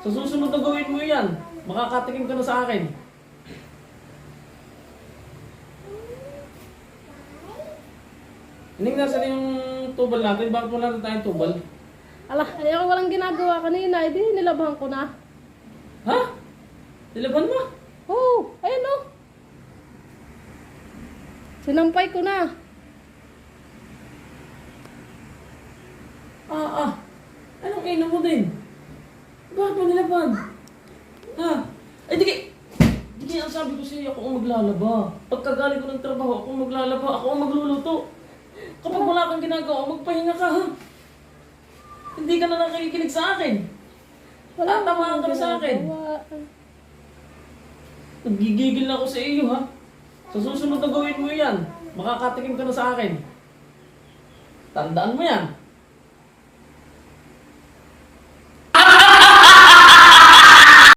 Sa susunod na gawin mo yan, makakatikim ka na sa akin. Ining nasa yung tubal natin? Bakit wala na tayong tubal? Ala, ay ako walang ginagawa kanina. Eh, di nilabhan ko na. Ha? Nilaban mo? Oh, ayun oh. Sinampay ko na. Ah, ah. Anong kainan mo din? Bakit mo nilaban? Ha? Ay, di kay... Di kaya ang sabi ko sa'yo, ako ang maglalaba. Pagkagaling ko ng trabaho, ako ang maglalaba, ako ang magluluto. Kapag wala kang ginagawa, magpahinga ka, ha? Hindi ka na nakikinig sa akin. Wala Tatamaan ka sa akin. Nagigigil na ako sa iyo, ha? Sa susunod na gawin mo yan, makakatikim ka na sa akin. Tandaan mo yan.